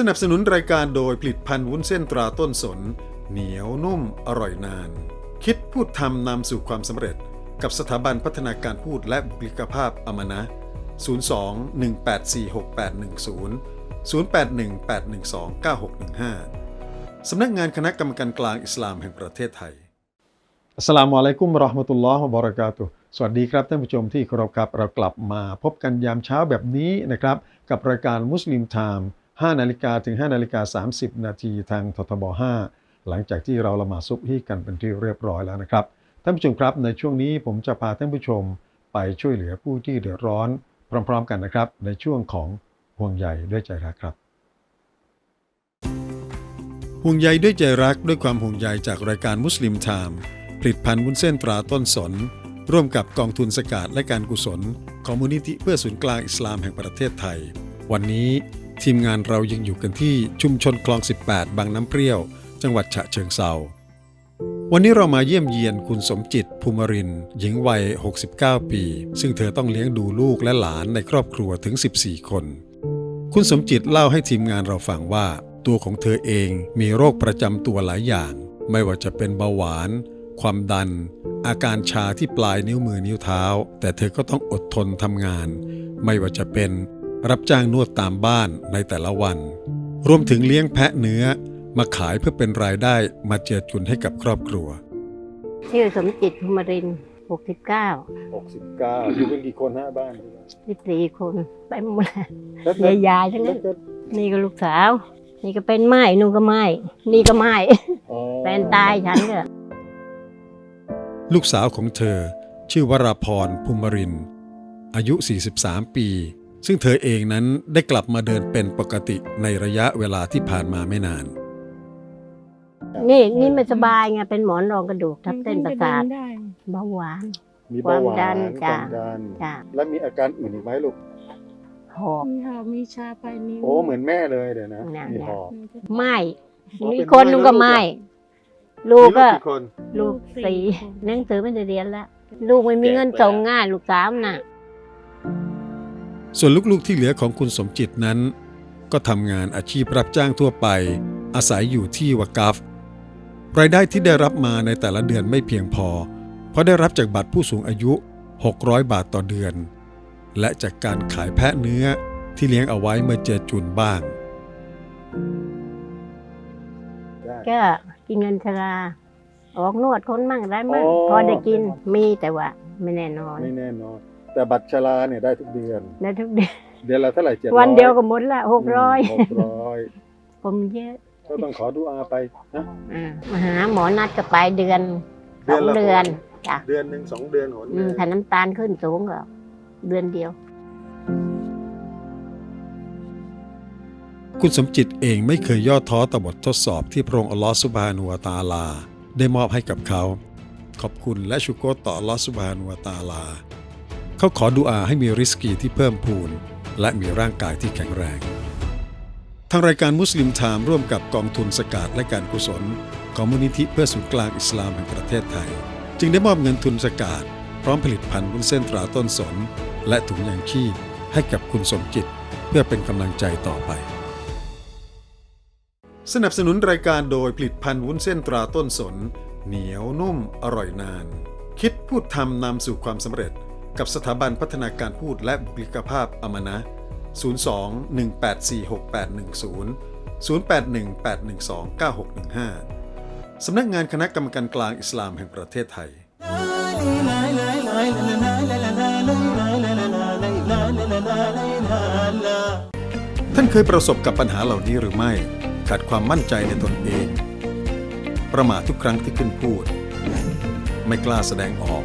สนับสนุนรายการโดยผลิตภัณฑ์วุ้นเส้นตราต้นสน เหนียวนุ่มอร่อยนาน คิดพูดทำนำสู่ความสำเร็จ กับสถาบันพัฒนาการพูดและบุคลิกภาพอมนะ 02-1846810 0818129615 สำนักงานคณะกรรมการกลางอิสลามแห่งประเทศไทย อัสลามุอะลัยกุมราะห์มะตุลลอฮ์วะบะเรากาตุสวัสดีครับท่านผู้ชมที่เคารพครับ เรากลับมาพบกันยามเช้าแบบนี้นะครับ กับรายการมุสลิมไทม์ 5นาฬิกาถึง5นาฬิกา30 นาทีทางททบ 5 หลังจากที่เราละหมาดซุบฮีกันเป็นที่เรียบร้อยแล้วนะครับ ท่านผู้ชมครับในช่วงนี้ผมจะพาท่านผู้ชมไปช่วยเหลือผู้ที่เดือดร้อนพร้อม ๆ กันนะครับ ในช่วงของห่วงใยด้วยใจรักครับ ห่วงใยด้วยใจรักด้วยความห่วงใยจากรายการมุสลิมไทม์ผลิตภัณฑ์วุ้นเส้นตราต้นสน ร่วมกับกองทุนสกาดและการกุศล ของมูลนิธิเพื่อศูนย์กลางอิสลามแห่งประเทศไทย วันนี้ ทีมงานเรายังอยู่กันที่ชุมชนคลอง 18 บางน้ำเปรี้ยว จังหวัดฉะเชิงเซาวันนี้เรามาเยี่ยมเยียนคุณสมจิตภูมิริน หญิงวัย 69 ปี ซึ่งเธอต้องเลี้ยงดูลูกและหลานในครอบครัวถึง 14 คน คุณสมจิตเล่าให้ทีมงานเราฟังว่า ตัวของเธอเองมีโรคประจำตัวหลายอย่าง ไม่ว่าจะเป็นเบาหวาน ความดัน อาการชาที่ปลายนิ้วมือนิ้วเท้า แต่เธอก็ต้องอดทนทำงาน ไม่ว่าจะเป็น รับจ้างนวดตามบ้านในแต่ละวัน รวมถึงเลี้ยงแพะเนื้อมาขายเพื่อเป็นรายได้มาเจือจุนให้กับครอบครัว ชื่อสมจิตภูมิรินทร์69 69อยู่กันกี่คนห้าบ้าน14คนไปหมดเลยยายๆทั้งนั้นนี่ก็ลูกสาว นี่ก็เป็นไม้นุ่งก็ไม้นี่ก็ไม้แฟนตายฉันก็ลูกสาวของเธอชื่อวราพรภูมิรินทร์อายุ 43 ปี ซึ่งเธอเองนั้นได้กลับมาเดินเป็นปกติในระยะเวลาที่ผ่านมาไม่นาน นี่นี่ไม่สบายไงเป็นหมอนรองกระดูกทับเส้นประสาทเบาหวาน มีเบาหวานความดันจ้ะความดันจ้ะแล้วมีอาการอื่นอีกไหมลูก หอบ มีหอบมีชาปลายนิ้วโอ้เหมือนแม่เลยเดี๋ยวนะเนี่ยมีหอบไม้อ๋อมีเป็นคนไม้นึงก็แล้วลูกไม้อะลูกก็มีกี่คน ลูกสี่หนังสือไม่ได้เรียนแล้ว ลูกไม่มีเงินส่งง่ายลูกสาวน่ะ ส่วนลูกๆที่เหลือของคุณสมจิตนั้น ก็ทำงานอาชีพรับจ้างทั่วไป อาศัยอยู่ที่วากาฟรายได้ที่ได้รับมาในแต่ละเดือนไม่เพียงพอ เพราะได้รับจากบัตรผู้สูงอายุ 600 บาทต่อเดือน และจากการขายแพะเนื้อที่เลี้ยงเอาไว้เมื่อเจอจุนบ้าง ก็กินเงินชรา ออกนวดคนมั่งได้มั่งอ๋อพอได้กินมีแต่ว่าไม่แน่นอน ไม่แน่นอน แต่บัตรชราเนี่ยได้ทุกเดือน ได้ทุกเดือนเดือนละเท่าไหร่เจ็ดวันเดียวก็หมดละหกร้อยหกร้อยผมเยอะ ก็ต้องขอดูอาไปนะอ่ามาหาหมอนัดก็ไปเดือนสองละเดือนจ้ะเดือนหนึ่งสองเดือนหนอืมถ้าน้ำตาลขึ้นสูงก็เดือนเดียว คุณสมจิตเองไม่เคยย่อท้อต่อบททดสอบที่พระองค์อัลลอฮฺสุบฮานุวะตะอาลา ได้มอบให้กับเขา ขอบคุณและชุกรต่ออัลลอฮฺสุบฮานุวะตะอาลา เขาขอดุอาให้มีริสกีที่เพิ่มพูน และมีร่างกายที่แข็งแรง ทางรายการมุสลิมไทม์ร่วมกับกองทุนสกาดและการกุศล ของมูลนิธิเพื่อศูนย์กลางอิสลามแห่งประเทศไทย จึงได้มอบเงินทุนสกาดพร้อมผลิตภัณฑ์วุ้นเส้นตราต้นสน และถุงยางชีพให้กับคุณสมจิต เพื่อเป็นกำลังใจต่อไป สนับสนุนรายการโดยผลิตภัณฑ์วุ้นเส้นตราต้นสน เหนียวนุ่มอร่อยนาน คิดพูดทำนำสู่ความสำเร็จ กับสถาบันพัฒนาการพูดและบุคลิกภาพอมนะ 02-1846810 0818129615 สำนักงานคณะกรรมการกลางอิสลามแห่งประเทศไทย ท่านเคยประสบกับปัญหาเหล่านี้หรือไม่ ขาดความมั่นใจในตนเอง ประมาททุกครั้งที่ขึ้นพูด ไม่กล้าแสดงออก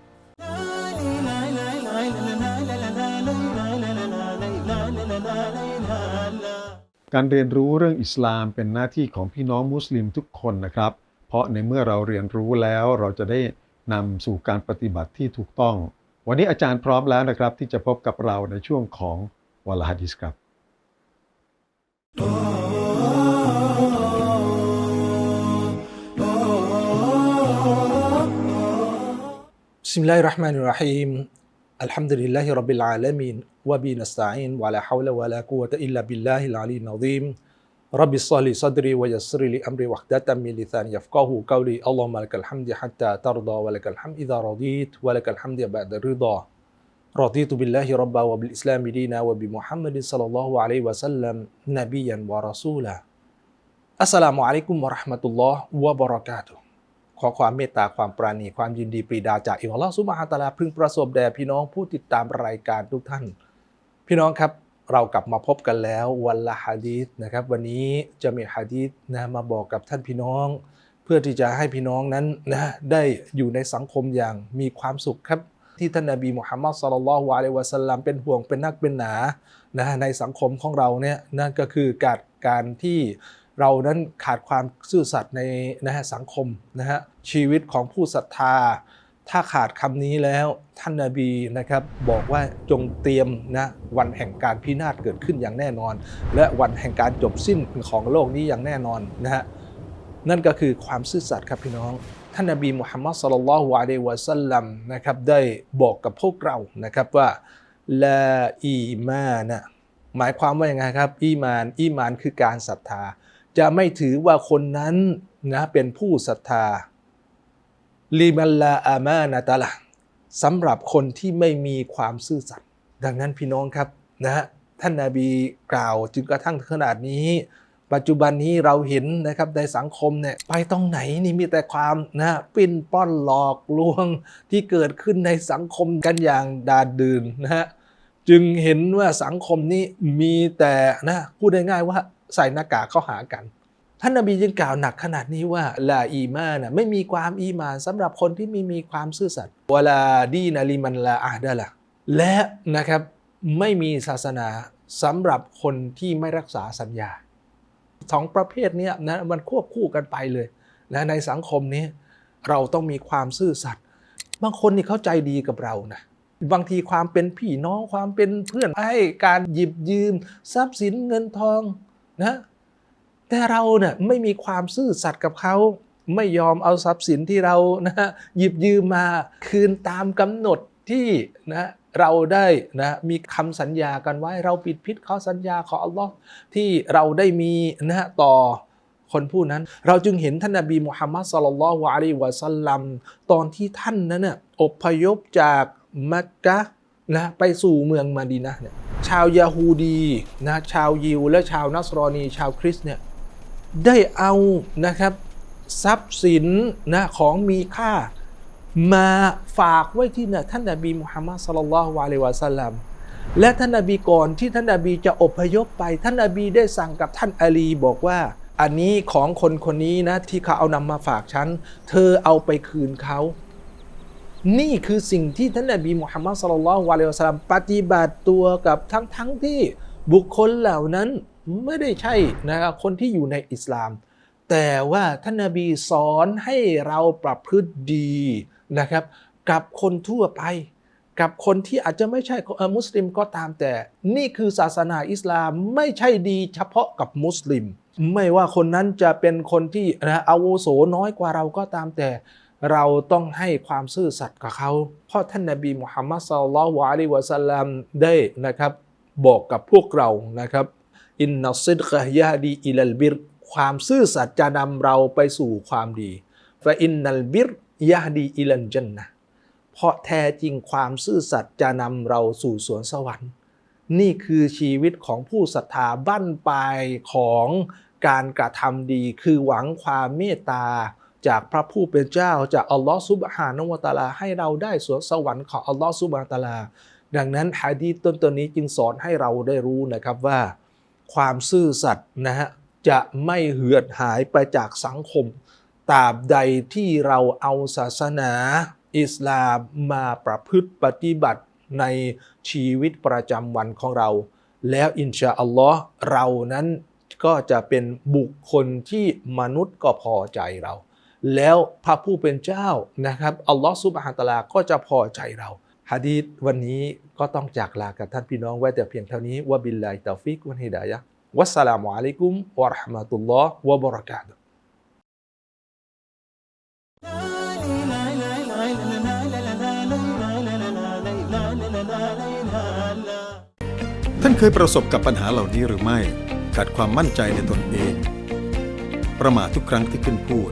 การเรียนรู้เรื่องอิสลามเป็นหน้าที่ของพี่น้องมุสลิมทุกคนนะครับ เพราะในเมื่อเราเรียนรู้แล้วเราจะได้นำสู่การปฏิบัติที่ถูกต้อง วันนี้อาจารย์พร้อมแล้วนะครับ ที่จะพบกับเราในช่วงของวลาฮะดิษครับ بسم الله الرحمن الرحيم الحمد لله رب العالمين وبه نستعين ولا حول ولا قوة إلا بالله العلي العظيم. رب اشرح صدري ويسر لي أمري واحلل من لساني يفقه قولي. اللهم لك الحمد حتى ترضى ولك الحمد إذا رضيت ولك الحمد بعد الرضا. رضيت بالله ربا وبالإسلام دينا وبمحمد صلى الله عليه وسلم نبيا ورسولا. السلام عليكم ورحمة الله وبركاته. ขอความเมตตาความปราณีความยินดีปรีดาจากอิลลอฮ์ซุบฮาฮูวะตาลาพึงประสบแด่พี่น้องผู้ติดตามรายการทุกท่าน พี่น้องครับเรากลับมาพบกันแล้ววันละฮะดีษนะครับ วันนี้จะมีฮะดีษนะมาบอกกับท่านพี่น้อง เพื่อที่จะให้พี่น้องนั้นนะได้อยู่ในสังคมอย่างมีความสุขครับที่ท่านนบีมุฮัมมัดศ็อลลัลลอฮุอะลัยวะสัลลัมเป็นห่วงเป็นนักเป็นหนานะในสังคมของเราเนี่ยนั่นก็คือการการที่ เรานั้นขาดความซื่อสัตย์ในนะฮะสังคมนะฮะชีวิตของผู้ศรัทธา ถ้าขาดคำนี้แล้วท่านนาบีนะครับบอกว่าจงเตรียมนะวันแห่งการพินาศเกิดขึ้นอย่างแน่นอน และวันแห่งการจบสิ้นของโลกนี้อย่างแน่นอนนะฮะนั่นก็คือความซื่อสัตย์ครับพี่น้องท่านนบีมุฮัมมัดศ็อลลัลลอฮุอะลัยวะสัลลัมนะครับได้บอกกับพวกเรานะครับว่าลาอีมานะหมายความว่ายังไงครับ อีมาน อีมานคือการศรัทธา จะไม่ถือว่าคนนั้นนะเป็นผู้ศรัทธาลิมัลลาอามานะตะละสำหรับคนที่ไม่มีความซื่อสัตย์ดังนั้นพี่น้องครับนะฮะท่านนาบีกล่าวจึงกระทั่งขนาดนี้ ปัจจุบันนี้เราเห็นนะครับในสังคมเนี่ยไปตรงไหนนี่มีแต่ความนะปิ้นป้อนหลอกลวงที่เกิดขึ้นในสังคมกันอย่างดาดื่นนะฮะจึงเห็นว่าสังคมนี้มีแต่นะพูดได้ง่ายว่า ใส่หน้ากากเข้าหากัน ท่านนบีจึงกล่าวหนักขนาดนี้ว่าลาอีมานะไม่มีความอีมานสำหรับคนที่ไม่มีความซื่อสัตย์วลาดีนาลิมันลาอาดะละและนะครับไม่มีศาสนาสำหรับคนที่ไม่รักษาสัญญาสองประเภทนี้นะมันควบคู่กันไปเลยนะในสังคมนี้เราต้องมีความซื่อสัตย์บางคนนี่เข้าใจดีกับเรานะบางทีความเป็นพี่น้องความเป็นเพื่อนให้การหยิบยืม ทรัพย์สินเงินทอง นะแต่เราเนี่ยไม่มีความซื่อสัตย์กับเขาไม่ยอมเอาทรัพย์สินที่เรานะหยิบยืมมาคืนตามกำหนดที่นะเราได้นะมีคำสัญญากันไว้เราปิดพิษข้อสัญญาของอัลลอฮ์ที่เราได้มีนะต่อคนผู้นั้น เราจึงเห็นท่านนบีมุฮัมมัดสลลัลลอฮุอะลัยวะสัลลัมตอนที่ท่านนั้นน่ะอพยพจากมักกะนะไปสู่เมืองมาดีนะเนี่ย ชาวยาฮูดีนะชาวยิว และชาวนัสรอนีชาวคริสเนี่ยได้เอานะครับทรัพย์สินนะของมีค่ามาฝากไว้ที่นี่ท่านนบีมุฮัมมัดสลลัลลอฮุอะลัยวะสัลลัมและท่านนบีก่อนที่ท่านนบีจะอพยพไป ท่านนบีได้สั่งกับท่านอาลีบอกว่า อันนี้ของคนคนนี้นะที่เขาเอานำมาฝากฉัน เธอเอาไปคืนเขา นี่คือสิ่งที่ท่านนบีมุฮัมมัดสลลัลลอฮุอะลัยฮิวะสัลลัมปฏิบัติตัวกับทั้งทั้งที่บุคคลเหล่านั้นไม่ได้ใช่นะครับคนที่อยู่ในอิสลาม แต่ว่าท่านนบีสอนให้เราปรับพฤติดีนะครับกับคนทั่วไป กับคนที่อาจจะไม่ใช่มุสลิมก็ตามแต่ นี่คือศาสนาอิสลามไม่ใช่ดีเฉพาะกับมุสลิม ไม่ว่าคนนั้นจะเป็นคนที่นะอาวุโสน้อยกว่าเราก็ตามแต่ เราต้องให้ความซื่อสัตย์กับเขา เพราะท่านนบีมุฮัมมัดศ็อลลัลลอฮุอะฮิวะสัลลัมได้นะครับบอกกับพวกเรานะครับอินนัสซิดกะฮ์ยะฮดีอิลัลบิรความซื่อสัตย์จะนำเราไปสู่ความดีฟะอินนัลบิรยะฮดีอิลันจันนะเพราะแท้จริงความซื่อสัตย์จะนำเราสู่สวนสวรรค์ นี่คือชีวิตของผู้ศรัทธาบั้นปลายของการกระทำดี คือหวังความเมตตา จากพระผู้เป็นเจ้าจากอัลลอฮฺซุบฮานะฮูวะตาลา ให้เราได้สวนสวรรค์ของอัลลอฮฺซุบฮานะฮูวตาลา ดังนั้นฮะดีต้นตัวนี้จึงสอนให้เราได้รู้นะครับว่า ความซื่อสัตย์นะฮะจะไม่เหือดหายไปจากสังคมตราบใดที่เราเอาศาสนา อิสลามมาประพฤติปฏิบัติในชีวิตประจำวันของเรา แล้วอินชาอัลลอฮ์เรานั้นก็จะเป็นบุคคลที่มนุษย์ก็พอใจเรา แล้วพระผู้เป็นเจ้านะครับอัลลอฮ์ซุบฮานะฮูวะตะลาก็จะพอใจเราฮะดีษวันนี้ก็ต้องจากลากับท่านพี่น้องไว้แต่เพียงเท่านี้วะบิลลาฮิตาฟิกวันฮิดายะวัสสลามุอะลัยกุมวะราะห์มะตุลลอฮ์วะบะเราะกาตุท่านเคยประสบกับปัญหาเหล่านี้หรือไม่ ขาดความมั่นใจในตนเอง ประมาททุกครั้งที่ขึ้นพูด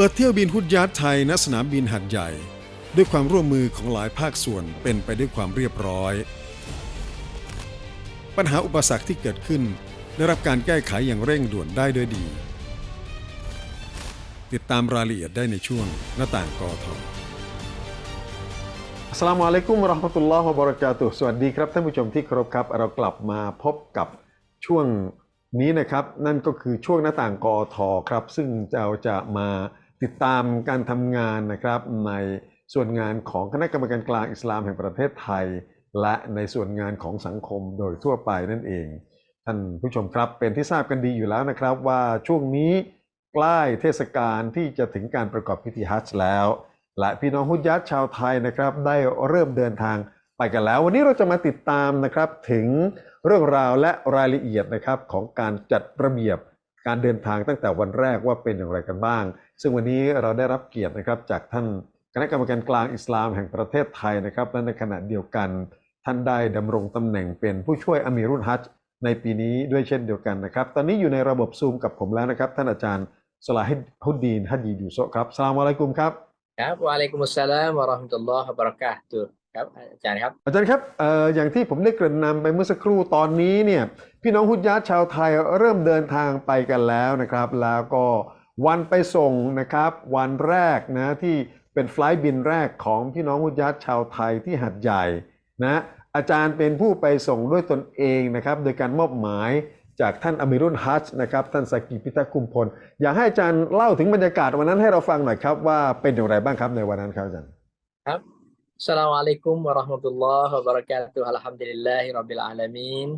เปิดเที่ยวบินฮุดยาร์ดไทยณสนามบินหัดใหญ่ ด้วยความร่วมมือของหลายภาคส่วนเป็นไปด้วยความเรียบร้อย ปัญหาอุปสรรคที่เกิดขึ้น ได้รับการแก้ไขอย่างเร่งด่วนได้ด้วยดี ติดตามรายละเอียดได้ในช่วงหน้าต่างกอทออัสลามุอะลัยกุมราะห์มะตุลลอฮ์วะบราะกาตุสวัสดีครับท่านผู้ชมที่เคารพครับ เรากลับมาพบกับช่วงนี้นะครับ นั่นก็คือช่วงหน้าต่างกอทอครับ ซึ่งเราจะมา ติดตามการทำงานนะครับในส่วนงานของคณะกรรมการกลางอิสลามแห่งประเทศไทย และในส่วนงานของสังคมโดยทั่วไปนั่นเอง ท่านผู้ชมครับเป็นที่ทราบกันดีอยู่แล้วนะครับว่าช่วงนี้ใกล้เทศกาลที่จะถึงการประกอบพิธีฮัจญ์แล้ว และพี่น้องฮุดยัดชาวไทยนะครับ ได้เริ่มเดินทางไปกันแล้ว วันนี้เราจะมาติดตามนะครับถึงเรื่องราวและรายละเอียดนะครับของการจัดระเบียบการเดินทางตั้งแต่วันแรกว่าเป็นอย่างไรกันบ้าง ซึ่งวันนี้เราได้รับเกียรตินะครับจากท่านคณะกรรมการกลางอิสลามแห่งประเทศไทยนะครับและในขณะเดียวกันท่านได้ดำรงตำแหน่งเป็นผู้ช่วยอามีรุนฮัจญ์ในปีนี้ด้วยเช่นเดียวกันนะครับ ตอนนี้อยู่ในระบบซูมกับผมแล้วนะครับ ท่านอาจารย์สลาฮิดฮุดดีนฮัดยีดูโซะครับสลามอะลัยกุมครับครับวะอะลัยกุมุสสลามวะเราะห์มะตุลลอฮ์วะบะเราะกาตุฮ์ครับอาจารย์ครับอาจารย์ครับเอ่ออย่างที่ผมได้เกริ่นนำไปเมื่อสักครู่ตอนนี้เนี่ยพี่น้องฮุดยัดชาวไทยเริ่มเดินทางไปกันแล้วนะครับ แล้วก็ วันไปส่งนะครับวันแรกนะที่เป็นไฟล์บินแรกของพี่น้องฮุดยัดชาวไทยที่หัดใหญ่นะอาจารย์เป็นผู้ไปส่งด้วยตนเองนะครับโดยการมอบหมายจากท่านอมิรุนฮัจนะครับท่านสกีพิทักษ์คุมพล อยากให้อาจารย์เล่าถึงบรรยากาศวันนั้นให้เราฟังหน่อยครับ ว่าเป็นอย่างไรบ้างครับในวันนั้นครับอาจารย์ครับอัสลามอะลัยกุมวะราะห์มะตุลลอฮ์วะบะเราะกาตุฮ์อัลฮัมดุลิลลาฮิร็อบบิลอาลามีน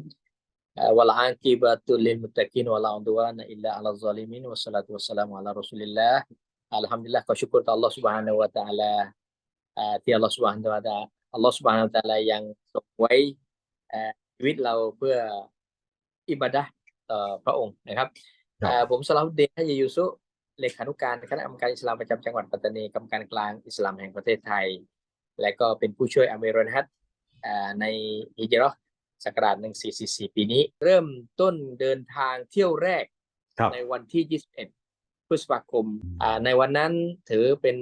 อ่าวัลอากิบะตุลิลมุตตะกีนวะลาอุดวานะอิลลาอะลัซซาลิมินวัสสลาตุวัสสลามุอะลารอซูลิลลาห์อัลฮัมดุลิล lah ขอชุกรต่อ Allah Subhanahu wa taala อ่าที่ Allah Subhanahu wa taala Allah Subhanahu wa taala ยังส่งไว้อ่าชีวิตเราเพื่ออิบาดะห์ต่อพระองค์นะครับครับอ่าผมสลาฮุดดีนฮะยยูซุเลขานุการคณะกรรมการอิสลามประจำจังหวัดปัตตานีกรรมการกลางอิสลามแห่งประเทศไทย และก็เป็นผู้ช่วยอาเมรอนฮัตอ่าในฮิจเราะห์ ศักราช1444 ปีนี้ เริ่มต้นเดินทางเที่ยวแรกครับในวันที่ 21 พฤษภาคมอ่าในวันนั้นถือเป็น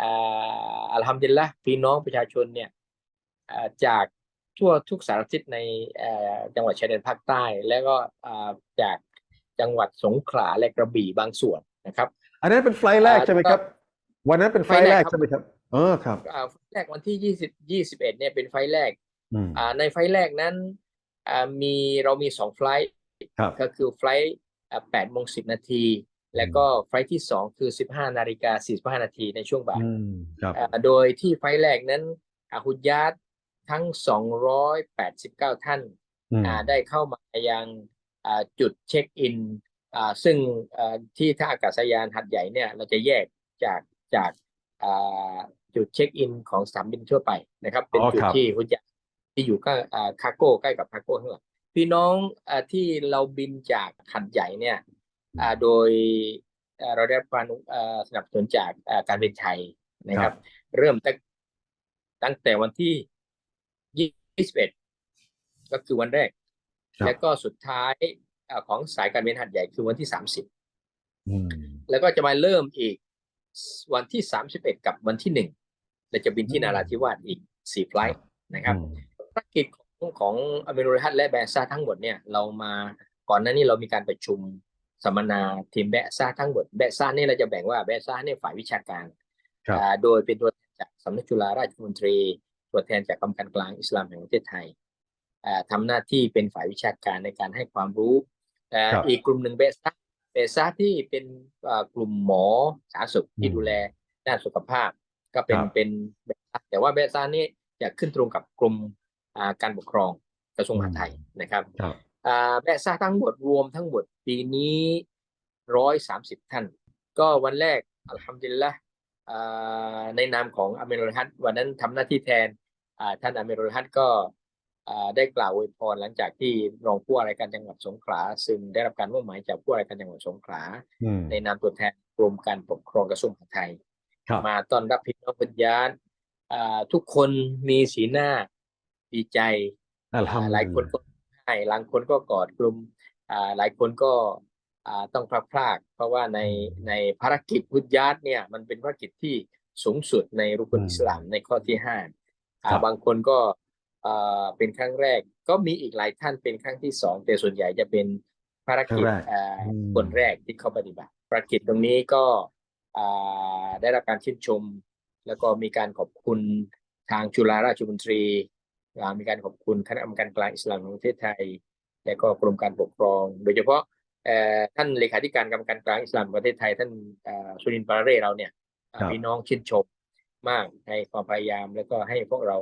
อ่าอัลฮัมดุลิลละห์พี่น้องประชาชนเนี่ยอ่าจากทั่วทุกสารทิศในอ่าจังหวัดชายแดนภาคใต้ แล้วก็อ่าจากจังหวัดสงขลาและกระบี่บางส่วนนะครับ อันนั้นเป็นไฟล์แรกอ่าใช่ไหมครับ วันนั้นเป็นไฟล์ไฟล์แรแรกกครับใช่ไหมครับเออครับอ่าไฟล์แรกวันที่20 21เนี่ยเป็นไฟล์แรกอืมอ่า ในไฟล์แรกนั้นอ่ามีเรามีสองไฟล์ครับก็คือไฟล์อ่า8โมง10นาทีแล้วก็ไฟล์ที่2คือ15นาฬิกา45นาทีในช่วงบ่ายอืมครับอ่าโดยที่ไฟล์แรกนั้นอาฮุดญาตทั้ง289ท่านอืมอ่าได้เข้ามายังอ่าจุดเช็คอินอ่าซึ่งอ่าที่ท่าอากาศยานหัดใหญ่เนี่ยเราจะแยกจากจากอ่าจุดเช็คอินของสนามบินทั่วไปนะครับ เป็นอ๋อจุดครับที่คุณจะที่ อยู่ใกล้อ่าคาโก้ใกล้กับคาโก้ข้างหลังพี่น้องอ่าที่เราบินจากหัดใหญ่เนี่ยอ่าโดยอ่าเราได้รับการอ่าสนับสนุนจากอ่าการบินไทยนะครับ เริ่มตั้งตั้งแต่วันที่ 21 ก็คือวันแรกครับแล้วก็สุดท้ายอ่าของสายการบินหัดใหญ่คือวันที่ 30อืมแล้วก็จะมาเริ่มอีกวันที่ 31 กับวันที่หนึ่งเราจะบินที่นาราธิวาสอีก4ไฟลท์นะครับภาร กิจของของอเมรุฮัตและแบซ่าทั้งหมดเนี่ยเรามาก่อนหน้านี้เรามีการประชุมสัมมนาทีมแบซ่าทั้งหมดแบซ่าเนี่ยเราจะแบ่งว่าแบซ่าเนี่ยฝ่ายวิชาการครับอ่าโดยเป็นตัวแทนจากสำนักจุฬาราชมนตรี ตัวแทนจากกรมการกลางอิสลามแห่งประเทศไทยอ่าทำหน้าที่เป็นฝ่ายวิชาการในการให้ความรู้อ่าครับอีกกลุ่มหนึ่งเบซ่าเบซ่าที่เป็นอ่ากลุ่มหมอสาธารณสุขที่อืมดูแลด้านสุขภาพ ก็เป็นครับเป็นเบซ่าแต่ว่าเบซ่านี่จะขึ้นตรงกับกรมอ่า การปกครองกระทรวงมหาดไทยนะครับครับอ่าแบซ่าทั้งหมดรวมทั้งหมดปีนี้ร้อยสามสิบท่าน ก็วันแรกอัลฮัมดุลิลละอ่าในนามของอาเมรุลฮัตวันนั้นทำหน้าที่แทนอ่าท่านอาเมรุลฮัตก็อ่าได้กล่าวอวยพรหลังจากที่รองผู้ว่าราชการจังหวัดสงขลา ซึ่งได้รับการมอบหมายจากผู้ว่าราชการจังหวัดสงขลาอืมในนามตัวแทนกรมการปกครองกระทรวงมหาดไทยครับมาต้อนรับพี่น้องปัญญาติอ่าทุกคนมีสีหน้า ดีใจอัลฮัมอ่าดุหลายคนลิลก็ให้หลายคนก็กอดกลุ่มอ่าหลายคนก็อ่าต้องพลาดพลาดเพราะว่าในในภารกิจพุทธญาติเนี่ยมันเป็นภารกิจที่สูงสุดในรุกนอิสลามในข้อที่ห้าอ่าครับบางคนก็อ่าเป็นครั้งแรก ก็มีอีกหลายท่านเป็นครั้งที่สองแต่ส่วนใหญ่จะเป็นภารกิจครั้งแรกอ่าอืมคนแรกที่เขาปฏิบัติภารกิจตรงนี้ก็อ่าได้รับการชื่นชม แล้วก็มีการขอบคุณทางจุฬาราชมนตรีอ่า มีการขอบคุณคณะกรรมการกลางอิสลามแห่งประเทศไทย และก็กรมการปกครอง โดยเฉพาะเอ่อท่านเลขาธิการกรรมการกลางอิสลามแห่งประเทศไทย ท่านเอ่อสุรินทร์ปาราเร่เราเนี่ยอ่าครับพี่น้องชื่นชมมากในความพยายามแล้วก็ให้พวกเรา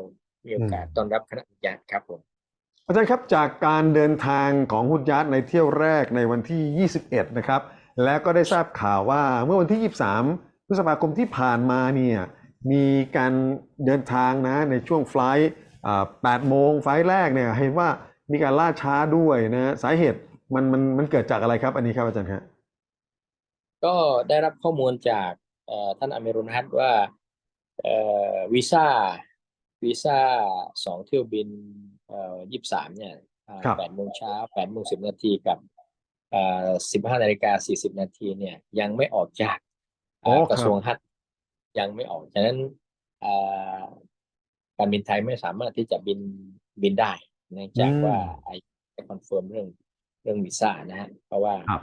มีโอกาสอืมต้อนรับคณะญาติครับผมอาจารย์ครับจากการเดินทางของฮุดยัดในเที่ยวแรกในวันที่ 21 นะครับ แล้วก็ได้ทราบข่าวว่าเมื่อวันที่ 23พฤษภาคมที่ผ่านมาเนี่ยมีการเดินทางนะในช่วงไฟลท์อ่า 8โมงไฟลท์แรกเนี่ยเห็นว่ามีการล่าช้าด้วยนะสาเหตุมันมันมันเกิดจากอะไรครับ อันนี้ครับอาจารย์ครับก็ได้รับข้อมูลจากเอ่อท่านอาเมรุนฮัตว่าเอ่อวีซ่าวีซ่าสองเที่ยวบินเอ่อยี่สามเนี่ยอ่าครับแปดโมงเช้าแปดโมงสิบนาทีกับเอ่อสิบห้านาฬิกาสี่สิบนาทีเนี่ยยังไม่ออกจากโอ้อ่าครับกระทรวงฮัตยังไม่ออกฉะนั้นอ่า การบินไทยไม่สามารถที่จะบินบินได้เนื่องจากว่าไอ้คอนเฟิร์มเรื่องเรื่องวีซ่านะฮะเพราะว่าครับ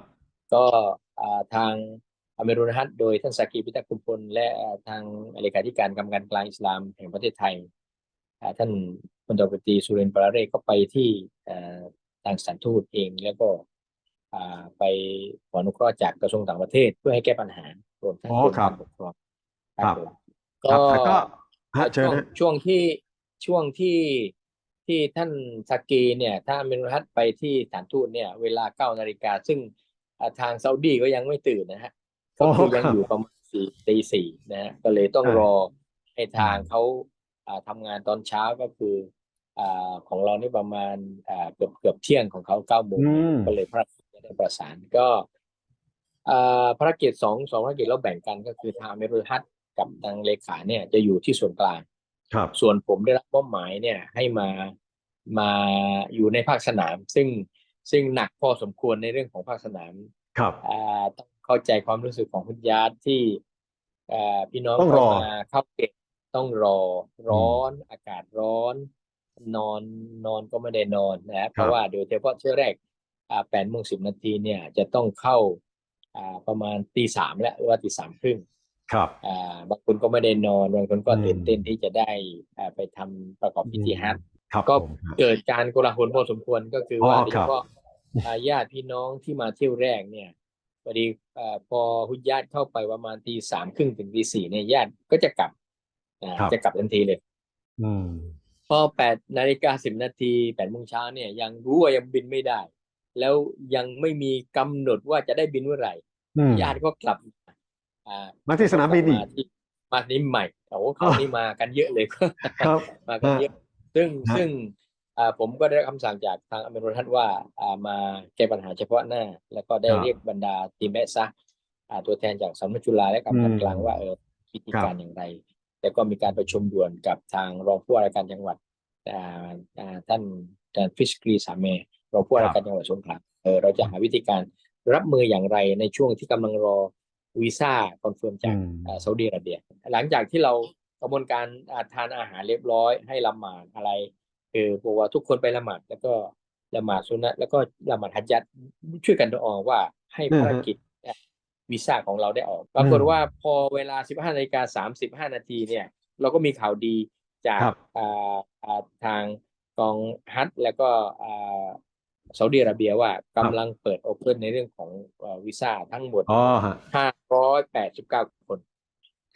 ก็อ่าทางอเมรุนฮัตโดยท่านซากีพิทักษ์คุมพลและอ่าทางเลขาธิการกรรมการกลางอิสลามแห่งประเทศไทยอ่าท่านพลตำรวจตรีสุรินทร์ปราเรศก็ไปที่เอ่อทางสถานทูตเองแล้วก็อ่าไปขออนุเคราะห์จากกระทรวงต่างประเทศเพื่อให้แก้ปัญหารวมทั้งอ๋อกรมครักาบรปกครองครับผมครับแต่ก็ ฮะเชิช่ญวงนะช่วงที่ช่วงที่ที่ท่านซากีเนี่ยถ้าอเมรุนฮัตไปที่สถานทูตเนี่ย เวลาเก้านาฬิกาซึ่งอ่าทางซาอุดีก็ยังไม่ตื่นนะฮะก็คือยังอยู่ประมาณสี่ตีสี่นะฮะก็เลยต้องใช่รอให้ทางเขาอ่าทำงานตอนเช้าก็คืออ่าของเรานี่ประมาณอ่าเกือบเกือบเที่ยงของเขาเก้าโมงอืม ก็เลยพระจะได้ประสานก็อ่าภารกิจสองสองภารกิจเราแบ่งกันก็คือทางเมรุฮัต กับทางเลขาเนี่ยจะอยู่ที่ส่วนกลางครับส่วนผมได้รับมอบหมายเนี่ยให้มามาอยู่ในภาคสนาม ซึ่งซึ่งหนักพอสมควรในเรื่องของภาคสนามครับอ่าต้องเข้าใจความรู้สึกของคุณญาติที่อ่าพี่น้องต้องรเข้าอมาเข้าเก็บต้องรอร้อนอากาศร้อน นอนนอนก็ไม่ได้นอนนะเพราะว่าโดยเฉพาะเที่ยวแรกอ่าแปดโมงสิบนาทีเนี่ยจะต้องเข้าอ่าประมาณตีสามแล้วหรือว่าตีสามครึ่ง ครับอ่าบางคนก็ไม่ได้นอนบางคนก็อืมตื่นเต้นที่จะได้อ่าไปทำประกอบพิธีฮัจญ์ครับก็ผมฮะเกิดการโกลาหลพอสมควรก็คืออ๋อว่าโดยคเฉรับพาะอ่าญาติพี่น้องที่มาเที่ยวแรกเนี่ยพอดีอ่าพอหุญญาติเข้าไปประมาณตีสามครึ่งถึงตีสี่เนี่ยญาติก็จะกลับอ่าครับจะกลับทันทีเลยอืมพอแปดนาฬิกาสิบนาทีแปดโมงเช้าเนี่ยยังรู้ว่ายังบินไม่ได้ แล้วยังไม่มีกำหนดว่าจะได้บินเมื่อไหร่อืมญาติก็กลับ มาอ่ามาที่สนามบินอีกมาที่มานี้ใหม่โอ้โหคราวนี้มากันเยอะเลยครับมากันเยอะ ซึ่งฮะซึ่งอ่าผมก็ได้รับคำสั่งจากทางอเมริกันว่าอ่ามาแก้ปัญหาเฉพาะหน้า แล้วก็ได้เรียกบรรดาทีมแมซะอ่าตัวแทนจากสำนักจุฬาและการพันกลางว่าเออวิธีการอย่างไรแล้วก็มีการประชุมด่วนกับทางรองผู้ว่าราชการจังหวัดอ่าอ่าท่านท่านฟิชกรีสามเมรองผู้ว่าราชการจังหวัดสงขลาเออเราจะหาวิธีการรับมืออย่างไรในช่วงที่กำลังรอ วีซ่าคอนเฟิร์มจากอืมอ่าซาอุดิอาระเบีย หลังจากที่เรากระบวนการอ่าทานอาหารเรียบร้อยให้ละหมาดอะไรคือบอกว่าทุกคนไปละหมาดแล้วก็ละหมาดสุนนะแล้วก็ละหมาดฮัจญัดช่วยกันดูออกว่าให้ภารกิจอะวีซ่าของเราได้ออกปรากฏว่าพอเวลา 15นาฬิกา35 นาทีเนี่ย เราก็มีข่าวดีจากครับอ่าอ่าทางกองฮัทแล้วก็อ่า ซาอุดิอาระเบียว่ากำลังเปิดโอเพ่นในเรื่องของเอ่อวีซ่าทั้งหมดอ๋อฮะ589คน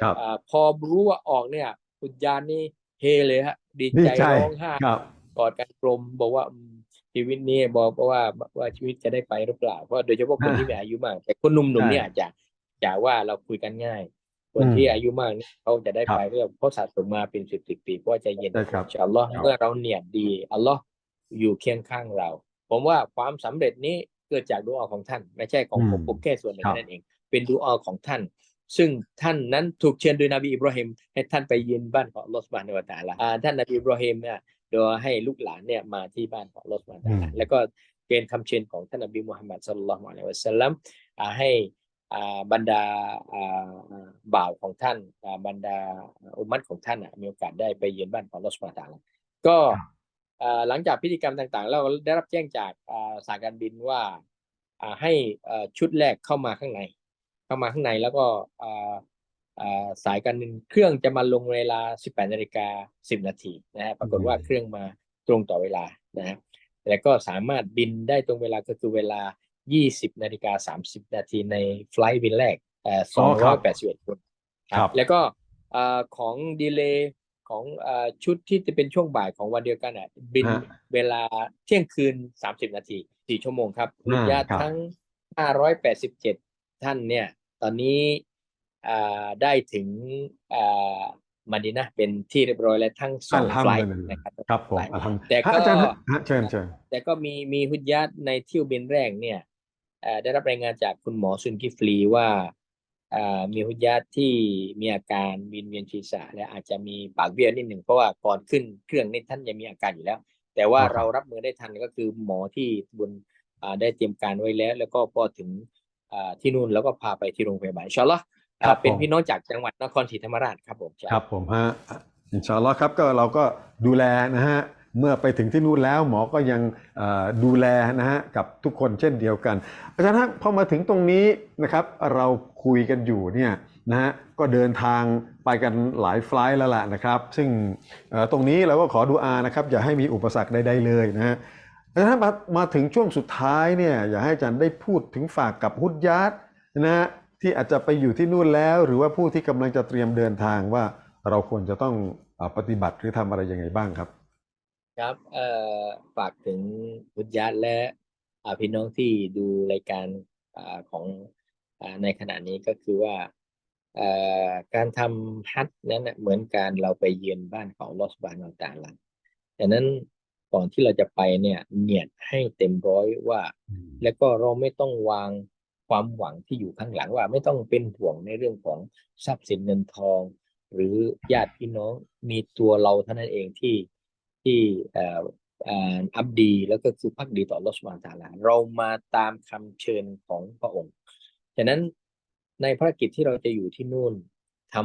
ครับอาพอรู้ว่าออกเนี่ยคุณยานนี่เฮเลยฮะ ดีดีใจใจร้องไห้ครับกอดกันกลมบอกว่าอืมชีวิตนี้บอกว่าว่าชีวิตจะได้ไปหรือเปล่าเพราะโดยเฉพาะคนฮะที่มีอายุมาก แต่คนหนุ่มใช่ๆเนี่ยอาจจะจะว่าเราคุยกันง่าย คนอืมที่อายุมากนี่เขาจะได้ครับไปเรื่องเพราะสะสมมาเป็นสิบสิบปีเพราะว่าใจเย็นใช่ครับอินชาอัลลอฮ์ครับเมื่อเราเนียดดีอัลลอฮ์อยู่เคียงข้างเรา ผมว่าความสำเร็จนี้เกิดจากดุอาของท่าน ไม่ใช่ของผมอืมผมแค่ส่วนหนึ่งครับนั่นเอง เป็นดุอาของท่าน ซึ่งท่านนั้นถูกเชิญโดยนบีอิบราฮิมให้ท่านไปเยือนบ้านของอัลลอฮ์ซุบฮานะฮูวะตะอาลาอ่าท่านนบีอิบราฮิมเนี่ยโดยให้ลูกหลานเนี่ยมาที่บ้านของอัลลอฮ์ซุบฮานะฮูวะตะอาลาอืมแล้วก็เป็นคำเชิญของท่านนบีมุฮัมมัดศ็อลลัลลอฮุอะลัยฮิวะซัลลัมอ่าให้อ่าบรรดาอ่าอ่าบ่าวของท่านอ่าบรรดาอุมมัตของท่านอะมีโอกาสได้ไปเยือนบ้านของอัลลอฮ์ซุบฮานะฮูวะตะอาลาก็อ่า หลังจากพิธีกรรมต่างๆแล้วเราได้รับแจ้งจากอ่าสายการบินว่าอ่าให้อ่าชุดแรกเข้ามาข้างใน เข้ามาข้างในแล้วก็อ่าอ่าสายการบินเครื่องจะมาลงเวลา 18นาฬิกา10 นาทีนะฮะปรากฏว่าอืมเครื่องมาตรงต่อเวลานะฮะแล้วก็สามารถบินได้ตรงเวลาก็คือเวลา 20นาฬิกา30 นาทีในไฟลท์บินแรกเอ่ออ๋อครับ281คนครับแล้วก็อ่าของดีเลย์ ของอ่าชุดที่จะเป็นช่วงบ่ายของวันเดียวกันอะบินฮะเวลาเที่ยงคืน 30 นาที4ชั่วโมงครับอ่าญาติครับทั้ง 587 ท่านเนี่ย ตอนนี้อ่าได้ถึงอ่ามาดีนะห์เป็นที่เรียบร้อยแล้วทั้งสองอัลฮัมไฟลดุท์ลิลลาห์นะครับครับผมไฟลท์อัลฮัมดุลิลแต่ลาห์ฮะก็อาจารย์ฮะฮะเชิญเชิญแต่ก็มีมีฮุจญาตในเที่ยวบินแรกเนี่ยเอ่อได้รับรายงานจากคุณหมอซุนกิฟลีว่าเอ่อ มีฮุจญาตที่มีอาการวินเวียนศีรษะและอาจจะมีปากเบี้ยวนิดหนึ่งเพราะว่าก่อนขึ้นเครื่องนี่ท่านยังมีอาการอยู่แล้ว แต่ว่าอ๋อครับเรารับมือได้ทันก็คือหมอที่บนอ่าได้เตรียมการไว้แล้ว แล้วก็พอถึงอ่าที่นู่นแล้วก็พาไปที่โรงพยาบาลอินชาอัลลอฮ์อ่าครับเป็นผมพี่น้องจากจังหวัดนครศรีธรรมราชครับผมครับผมฮะอินชาอัลลอฮ์ครับก็เราก็ดูแลนะฮะ เมื่อไปถึงที่นู่นแล้วหมอก็ยังดูแลนะฮะกับทุกคนเช่นเดียวกัน อาจารย์ฮะพอมาถึงตรงนี้นะครับเราคุยกันอยู่เนี่ยนะฮะก็เดินทางไปกันหลายไฟล์แล้วล่ะนะครับ ซึ่งตรงนี้เราก็ขอดูอานะครับอย่าให้มีอุปสรรคใดๆเลยนะฮะอาจารย์ฮะมามาถึงช่วงสุดท้ายเนี่ยอยากให้อาจารย์ได้พูดถึงฝากกับฮุดญาตนะฮะที่อาจจะไปอยู่ที่นู่นแล้ว หรือว่าผู้ที่กำลังจะเตรียมเดินทางว่าเราควรจะต้องปฏิบัติหรือทำอะไรยังไงบ้างครับ ครับเอ่อฝากถึงบุตรญาติและอ่าพี่น้องที่ดูรายการอ่าของอ่าในขณะนี้ก็คือว่าเอ่อการทำฮัทนั้นน่ะเหมือนการเราไปเยือนบ้านของอัลลอฮฺสุบฮานะฮูวะตะอาลาดังนั้นก่อนที่เราจะไปเนี่ยเนียดให้เต็มร้อยว่า แล้วก็เราไม่ต้องวางความหวังที่อยู่ข้างหลังว่าไม่ต้องเป็นห่วงในเรื่องของทรัพย์สินเงินทอง หรือญาติพี่น้องมีตัวเราเท่านั้นเองที่ ที่เอ่อเอ่ออับดีแล้วก็คือพักดีต่ออัลลอฮฺสุบฮานะฮูวะตะอาลาเรามาตามคำเชิญของพระองค์ฉะนั้นในภารกิจที่เราจะอยู่ที่นู่นท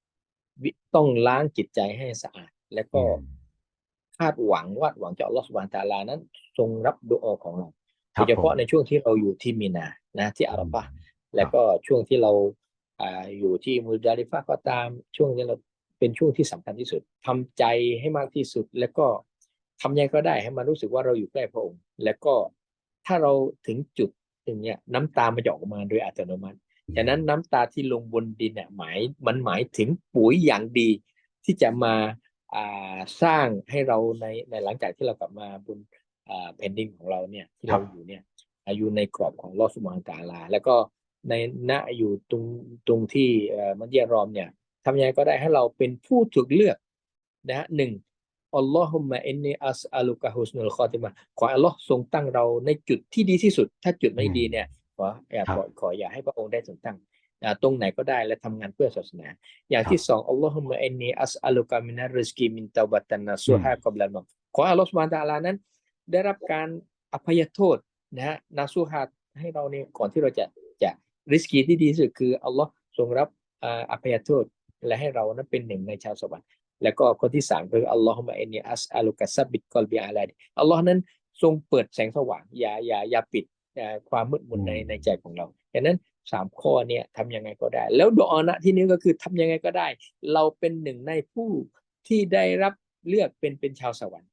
ำวิต้องล้างจิตใจให้สะอาด แล้วก็คาดหวังวาดหวังจากอัลลอฮฺสุบฮานะฮูวะตะอาลานั้น ทรงรับดุอาของเราครัโดบยเฉพาะผมในช่วงที่เราอยู่ที่มีนานะที่อาราฟะห์แล้วก็ช่วงที่เราอ่าอยู่ที่มุสดาลิฟะห์ก็ตามช่วงนี้เรา เป็นช่วงที่สำคัญที่สุดทำใจให้มากที่สุด แล้วก็ทำยังไงก็ได้ให้มันรู้สึกว่าเราอยู่ใกล้พระองค์ แล้วก็ถ้าเราถึงจุดหนึ่งเนี่ยน้ำตามันจะออกมาโดยอัตโนมัติฉะนั้นน้ำตาที่ลงบนดินเนี่ยหมายมันหมายถึงปุ๋ยอย่างดี ที่จะมาสร้างให้เราในในหลังจากที่เรากลับมาบนแผ่นดินของเราเนี่ยที่เราอยู่เนี่ยอายุในกรอบของลอสุมาตาลา แล้วก็ในณอยู่ตรงตรงที่มัสยิดรอมเนี่ย ทำยังไงก็ได้ให้เราเป็นผู้ถูกเลือกนะฮะหนึ่งอัลลอฮุมะอินนีอัสอาลุกะฮุสนุลคอติมะขออัลลอฮ์ทรงตั้งเราในจุดที่ดีที่สุด ถ้าจุดไม่ดีเนี่ยขออย่าครับขอขออย่าให้พระองค์ได้ทรงตั้งอ่าตรงไหนก็ได้และทำงานเพื่อศาสนา อย่างครับที่สองอัลลอฮุมะอินนีอัสอาลุกะมินาริสกีมินตาบัตันนาซูฮะกับลันมะขออัลลอฮ์สุบฮานะฮูวะตะอาลานั้น ได้รับการอภัยโทษนะฮะนาซูฮาให้เราเนี่ยก่อนที่เราจะจะริสกีที่ดีที่สุดคืออัลลอฮ์ทรงรับอ่าอภัยโทษ และให้เรานั้นเป็นหนึ่งในชาวสวรรค์แล้วก็คนที่สามคืออัลลอฮุมะอินนีอัสอาลุกะซับบิดกอลบิอาลาดิอัลลอฮ์นั้นทรงเปิดแสงสว่างอย่าอย่าอย่าปิดอ่าความมืดมนในอืมในใจของเราดังนั้นสามข้อเนี่ยทำยังไงก็ได้ แล้วดอานะที่นี้ก็คือทำยังไงก็ได้ เราเป็นหนึ่งในผู้ที่ได้รับเลือกเป็นเป็นชาวสวรรค์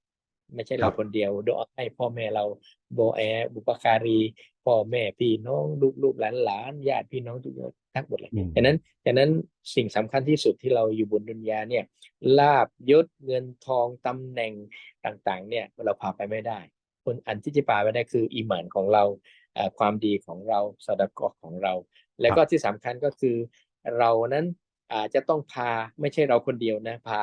ไม่ใช่เราคนเดียวดอาให้พ่อแม่เราโบแอบุปการีพ่อแม่พี่น้องลูกลูกหลานหลานญาติพี่น้องทุกคน ทั้งหมดเลยอืมดังนั้นดังนั้นสิ่งสำคัญที่สุดที่เราอยู่บนดุนยาเนี่ยลาบยศเงินทองตำแหน่งต่างๆ เนี่ยเราพาไปไม่ได้ คนอันที่จะพาไปได้คืออีหมานของเราเอ่อความดีของเราสดกอของเรา และก็ที่สำคัญก็คือเรานั้นอาจจะต้องพาไม่ใช่เราคนเดียวนะพา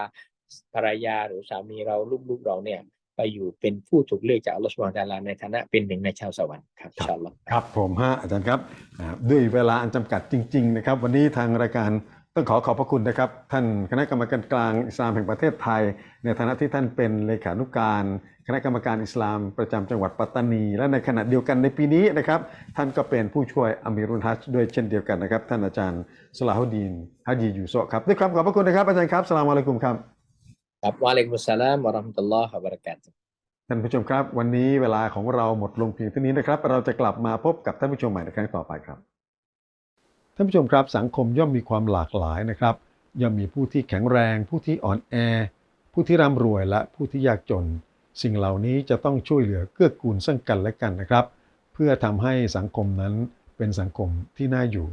ภรรยาหรือสามีเราลูกๆเราเนี่ย ไปอยู่เป็นผู้ถูกเลือกจากอัลลอฮฺสุบฮานะฮูวะตะอาลาในฐานะเป็นหนึ่งในชาวสวรรค์ครับอินชาอัลลอฮ์ครับผมฮะอาจารย์ครับอ่าด้วยเวลาอันจำกัดจริง ๆ นะครับ วันนี้ทางรายการต้องขอขอบพระคุณนะครับ ท่านคณะกรรมการกลางอิสลามแห่งประเทศไทย ในฐานะที่ท่านเป็นเลขานุการ คณะกรรมการอิสลามประจำจังหวัดปัตตานี และในขณะเดียวกันในปีนี้นะครับท่านก็เป็นผู้ช่วยอามีรุนฮัจญ์ด้วยเช่นเดียวกันนะครับ ท่านอาจารย์สลาฮุดดีนฮัจยียูโซะครับด้วยความขอบพระคุณนะครับอาจารย์ครับสลามอะลัยกุมครับ ครับวะอะลัยกุมุสลามวะราะห์มตุลลอฮ์วะบะเราะกาตุท่านผู้ชมครับ วันนี้เวลาของเราหมดลงเพียงเท่านี้นะครับ เราจะกลับมาพบกับท่านผู้ชมใหม่ในครั้งต่อไปครับ ท่านผู้ชมครับสังคมย่อมมีความหลากหลายนะครับ ย่อมมีผู้ที่แข็งแรง ผู้ที่อ่อนแอ ผู้ที่ร่ำรวยและผู้ที่ยากจน สิ่งเหล่านี้จะต้องช่วยเหลือเกื้อกูลซึ่งกันและกันนะครับ เพื่อทำให้สังคมนั้นเป็นสังคมที่น่าอยู่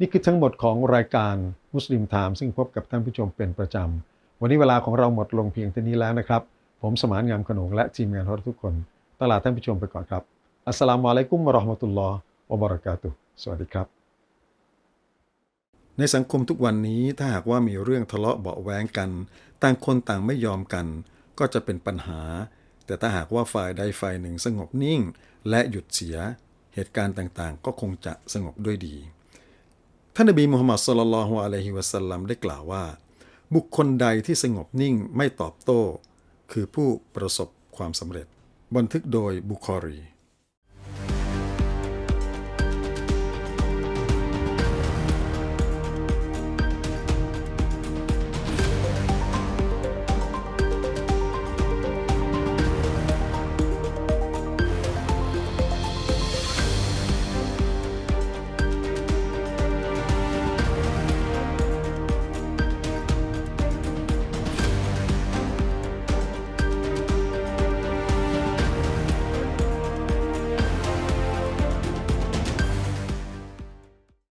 นี่คือทั้งหมดของรายการมุสลิมไทม์ซึ่งพบกับท่านผู้ชมเป็นประจำ วันนี้เวลาของเราหมดลงเพียงเท่านี้แล้วนะครับ ผมสมานงามขนงและทีมงานทุกคนตลาดท่านผู้ชมไปก่อนครับ อัสสลามุอะลัยกุมวะราะห์มะตุลลอฮ์วะบะเราะกาตุสวัสดีครับ ในสังคมทุกวันนี้ถ้าหากว่ามีเรื่องทะเลาะเบาแว้งกัน ต่างคนต่างไม่ยอมกัน ก็จะเป็นปัญหา แต่ถ้าหากว่าฝ่ายใดฝ่ายหนึ่งสงบนิ่ง และหยุดเสีย เหตุการณ์ต่างๆ ก็คงจะสงบด้วยดี ท่านนบีมุฮัมมัดสุลลัลฮุอะลัยฮิวะสัลลัมได้กล่าวว่า บุคคลใดที่สงบนิ่งไม่ตอบโต้ คือผู้ประสบความสำเร็จ บันทึกโดยบุคอรี